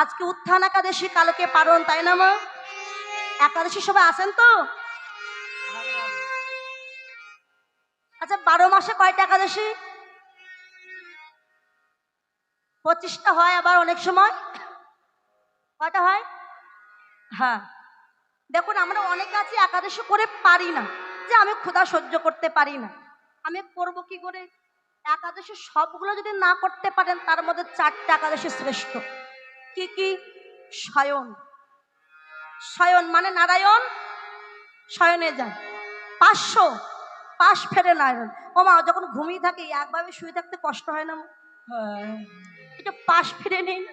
আজকে উত্থান একাদশী, কালকে পারণ, তাই না মা? একাদশী সবাই আসেন তো? আচ্ছা বারো মাসে কয়টা একাদশী? পঁচিশটা হয় আবার অনেক সময়? কয়টা হয়? হ্যাঁ। দেখুন, আমরা অনেক আছি একাদশী করে পারি না, যে আমি ক্ষুধা সহ্য করতে পারি না। আমি করব কি করে? একাদশী সবগুলো যদি না করতে পারেন, তার মধ্যে চারটে একাদশী শ্রেষ্ঠ। কি কি? শয়ন। শয়ন মানে নারায়ণ, শয়নে যায়। পাঁচশো, পাশ ফেরে নারায়ণ। ও মা, যখন ঘুমিয়ে থাকে, একভাবে শুয়ে থাকতে কষ্ট হয় না? এটা পাশ ফিরে নিন।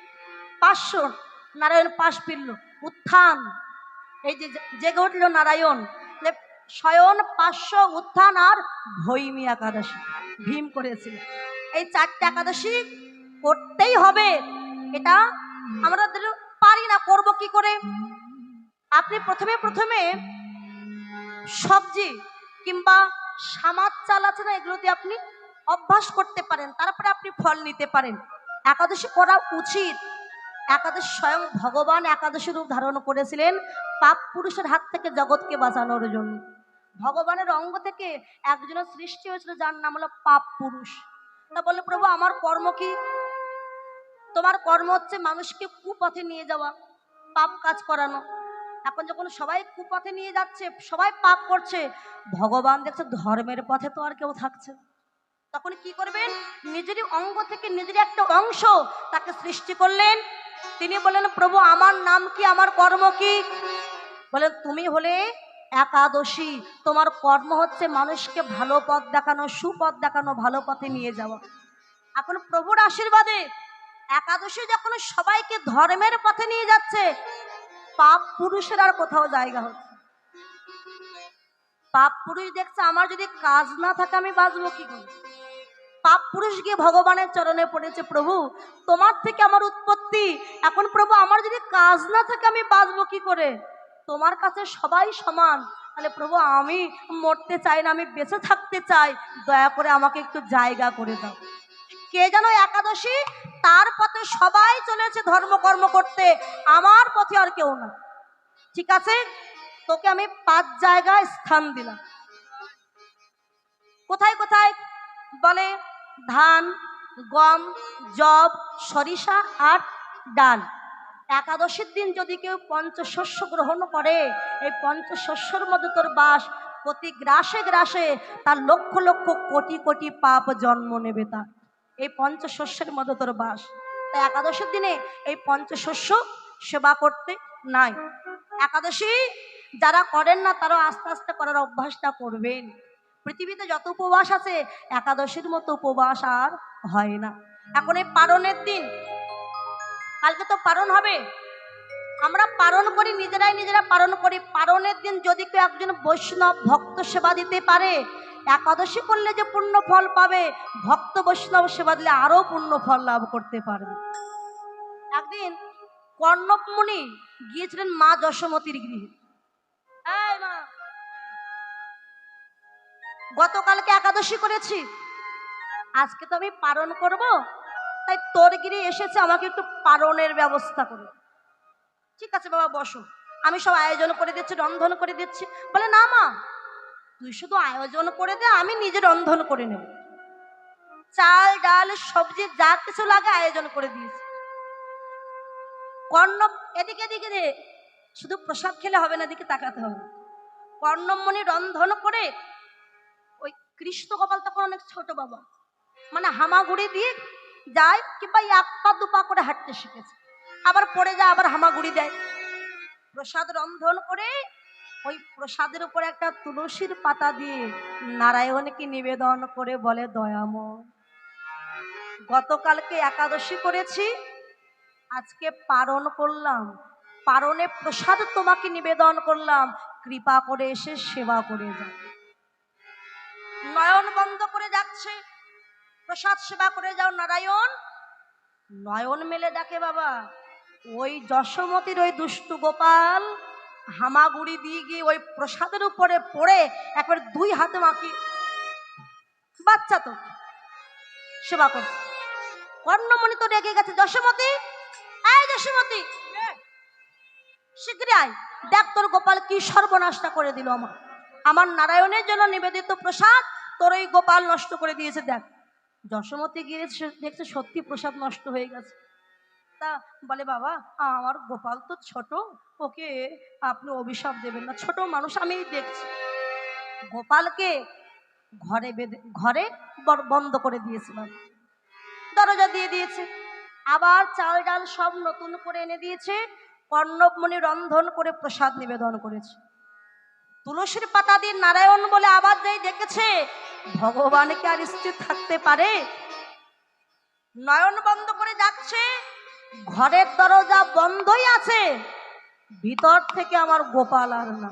পাঁচশো, নারায়ণ পাশ ফিরল। উত্থান। এই যে জেগে উঠল নারায়ণ। শয়ন, পাঁচশো, উত্থান আর ভৈমী একাদশী। ভীম করেছিল। এই চারটে একাদশী করতেই হবে। এটা আমরা পারি না, করব কি করে? আপনি প্রথমে প্রথমে সবজি কিংবা সামাজ চাল আছে না, এগুলো দিয়ে আপনি অভ্যাস করতে পারেন, তারপরে আপনি ফল নিতে পারেন। একাদশী করা উচিত। একাদশ স্বয়ং ভগবান একাদশী রূপ ধারণ করেছিলেন পাপ পুরুষের হাত থেকে জগৎকে বাঁচানোর জন্য। ভগবানের অঙ্গ থেকে একজনের সৃষ্টি হয়েছিল, যার নাম হলো পাপ পুরুষ। তা বলে প্রভু, আমার কর্ম কি? তোমার কর্ম হচ্ছে মানুষকে কুপথে নিয়ে যাওয়া, পাপ কাজ করানো। এখন যখন সবাই কুপথে নিয়ে যাচ্ছে, সবাই পাপ করছে, ভগবান দেখছে ধর্মের পথে তো আর কেউ থাকছে তখন কি করবেন? নিজেরই অঙ্গ থেকে নিজেরই একটা অংশ তাকে সৃষ্টি করলেন। তিনি বললেন, প্রভু, আমার নাম কি, আমার কর্ম কি? বলেন তুমি হলে একাদশী। তোমার কর্ম হচ্ছে মানুষকে ভালো পথ দেখানো, সুপথ দেখানো, ভালো পথে নিয়ে যাওয়া। এখন প্রভুর আশীর্বাদে একাদশী যখন সবাইকে ধর্মের পথে নিয়ে যাচ্ছে, পাপ পুরুষের আর কোথাও জায়গা হচ্ছে পাপ পুরুষ দেখছে, আমার যদি কাজ না থাকে, আমি বাঁচবো কি করে? পাপ পুরুষ গিয়ে ভগবানের চরণে পড়েছে, প্রভু, তোমার থেকে আমার উৎপত্তি। এখন প্রভু, আমার যদি কাজ না থাকে, আমি বাঁচবো কি করে? তোমার কাছে সবাই সমান। তাহলে প্রভু, আমি মরতে চাই না, আমি বেঁচে থাকতে চাই। দয়া করে আমাকে একটু জায়গা করে দাও। কে যেন একাদশী তার পথে সবাই চলেছে ধর্মকর্ম করতে। আমার পথে আর কেউ না ঠিক আছে? তোকে আমি পাঁচ জায়গায় স্থান দিলাম। কোথায় কোথায়? বলে ধান, গম জব সরিষা আর ডাল। একাদশীর দিন যদি কেউ পঞ্চশস্য গ্রহণ করে, এই পঞ্চশস্যর মধ্যে তোর বাস প্রতি গ্রাসে গ্রাসে তার লক্ষ লক্ষ, কোটি কোটি পাপ জন্ম নেবে তার। এই পঞ্চশস্যের মধ্যে তোর বাস। তাই একাদশীর দিনে এই পঞ্চশস্য সেবা করতে নাই। একাদশী যারা করেন না, তারা আস্তে আস্তে করার অভ্যাসটা করবেন। পৃথিবীতে যত উপবাস আছে, একাদশীর মতো উপবাস আর হয় না। এখন এই পারণের দিন। কালকে তো পারণ হবে। আমরা পালন করি, নিজেরাই নিজেরা পালন করি। পালনের দিন যদি কেউ একজন বৈষ্ণব ভক্ত সেবা দিতে পারে একাদশী করলে যে পূর্ণ ফল পাবে, ভক্ত বৈষ্ণব সেবা দিলে আরও পূর্ণ ফল লাভ করতে পারবে। একদিন কর্ণব মুনি গিয়েছিলেন মা যশোমতির গৃহে। গতকালকে একাদশী করেছি, আজকে তো আমি পালন করব, তাই তোর গিরে এসেছে, আমাকে একটু পালনের ব্যবস্থা করে। ঠিক আছে বাবা, বসো। আমি সব আয়োজন করে দিচ্ছি, রন্ধন করে দিচ্ছি। বলে, না মা তুই শুধু আয়োজন করে দে, আমি নিজে রন্ধন করে নেব। চাল, ডাল, সবজি, যা কিছু লাগে আয়োজন করে দিয়েছি। কর্ণ, এদিকে এদিকে রে, শুধু প্রসাদ খেলে হবে না, এদিকে তাকাতে হবে। কর্ণমণি রন্ধন করে ওই কৃষ্ণ গোপাল তখন অনেক ছোট বাবা মানে হামাগুড়ি দিয়ে যায় কিংবা এক পা, দু পা করে হাঁটতে শিখেছে। আবার পড়ে যায়, আবার হামাগুড়ি দেয়। প্রসাদ রন্ধন করে ওই প্রসাদের উপর একটা তুলসীর পাতা দিয়ে নারায়ণকে নিবেদন করে বলে, দয়াম, গতকালকে একাদশী করেছি, আজকে পারণ করলাম। পারণে প্রসাদ তোমাকে নিবেদন করলাম। কৃপা করে এসে সেবা করে যাও। নয়ন বন্ধ করে যাচ্ছে। প্রসাদ সেবা করে যাও, নারায়ণ। নয়ন মেলে দেখে বাবা, ওই যশোমতির ওই দুষ্টু গোপাল হামাগুড়ি দিয়ে গিয়ে ওই প্রসাদের উপরে পড়ে একবার দুই হাতে মাখি। বাচ্চা তো। সেবা করছে কর্ণমণি তো রেগে গেছে। যশোমতি, এই যশোমতি। শীঘ্রই আয়। দেখ তোর গোপাল কি সর্বনাশটা করে দিল আমার। আমার নারায়ণের জন্য নিবেদিত প্রসাদ তোর ওই গোপাল নষ্ট করে দিয়েছে, দেখ। যশোমতি গিয়ে দেখছে সত্যি প্রসাদ নষ্ট হয়ে গেছে। তা বলে, বাবা, আমার গোপাল তো ছোট, ওকে আপনি অভিশাপ দেবেন না। ছোট মানুষ আমি দেখছি। গোপালকে ঘরে বেঁধে, ঘরে বন্ধ করে দিয়েছিলাম। দরজা দিয়ে দিয়েছে। আবার চাল ডাল সব নতুন করে এনে দিয়েছে। কর্ণবমণি রন্ধন করে প্রসাদ নিবেদন করেছে। তুলসীর পাতা দিয়ে নারায়ণ বলে আবার যেই দেখেছে ভগবানকে আর স্থির থাকতে পারে? নয়ন বন্ধ করে যাচ্ছে ঘরের দরজা বন্ধই আছে, ভিতর থেকে আমার গোপাল আর না।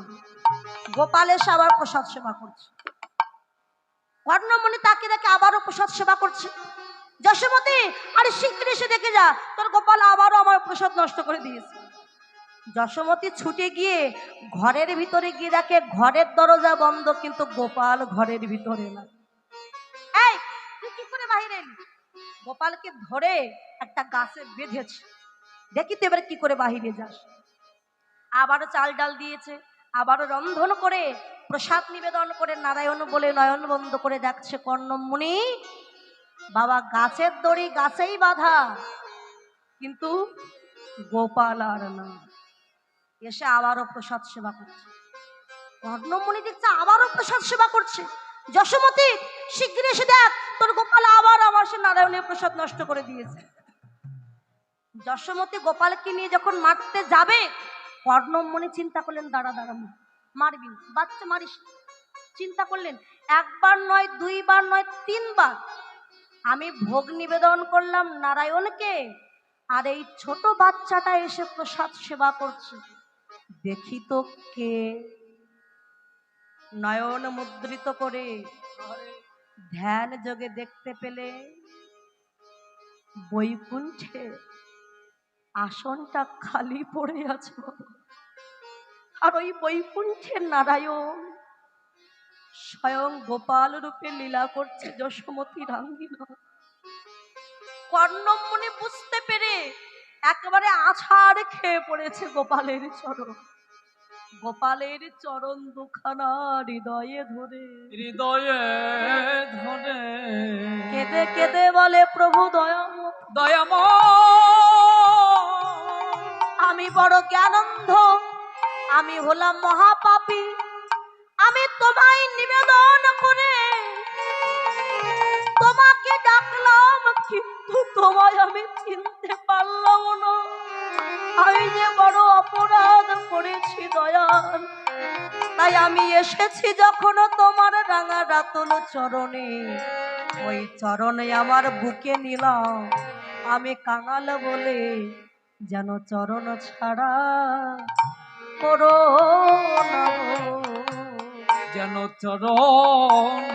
গোপাল এসে আবার প্রসাদ সেবা করছে। কর্ণমণি তাকে দেখে আবারও প্রসাদ সেবা করছে। যশোমতি, আরে শীঘ্র এসে দেখে যা, তোর গোপাল আবারও আমার প্রসাদ নষ্ট করে দিয়েছে। যশোমতি ছুটে গিয়ে ঘরের ভিতরে গিয়ে দেখে ঘরের দরজা বন্ধ, কিন্তু গোপাল ঘরের ভিতরে না। এই গোপালকে ধরে একটা গাছে বেঁধেছে। দেখি তো এবার কি করে বাহিরে যাস। আবারও চাল ডাল দিয়েছে, আবারও রন্ধন করে, প্রসাদ নিবেদন করে, নারায়ণ বলে নয়ন বন্ধ করে দেখছে কর্ণমুনি। বাবা গাছের দড়ি গাছেই বাঁধা, কিন্তু গোপাল আর না। এসে আবারও প্রসাদ সেবা করছে। কর্ণমুনি দেখছে আবারও প্রসাদ সেবা করছে। যশোমতি শীঘ্র এসে দেখ, তোর গোপাল আবার আমার সে নারায়ণের প্রসাদ নষ্ট করে দিয়েছে। যশোমতি গোপালকে নিয়ে যখন মারতে যাবে কর্ণমণি চিন্তা করলেন, দাঁড়া দাঁড়া মারবি বাচ্চা মারিস চিন্তা করলেন, একবার নয়, দুইবার নয়, তিনবার। আমি ভোগ নিবেদন করলাম নারায়ণকে, আর এই ছোট বাচ্চাটা এসে প্রসাদ সেবা করছে। দেখি তো কে নয়ন মুদ্রিত করে ধ্যান যোগে দেখতে পেলে বৈকুণ্ঠে আসনটা খালি পড়ে আছে। আর ওই বৈকুণ্ঠের নারায়ণ স্বয়ং গোপাল রূপে লীলা করছে যশোমতি রাঙ্গিনা। কর্ণমণি বুঝতে পেরে একেবারে আছাড় খেয়ে পড়েছে গোপালের চরণ। গোপালের চরণ দুখানা হৃদয়ে ধরে। হৃদয়ে ধরে। কেঁদে কেঁদে বলে প্রভু দয়াম দয়াম আমি বড় জ্ঞানন্ধ আমি হলাম মহাপাপী তাই আমি এসেছি যখন তোমার রাঙা রাতুল চরণে। ওই চরণে আমার বুকে নিলাম। আমি কাঙাল বলে যেন চরণ ছাড়া করো যেন চরণ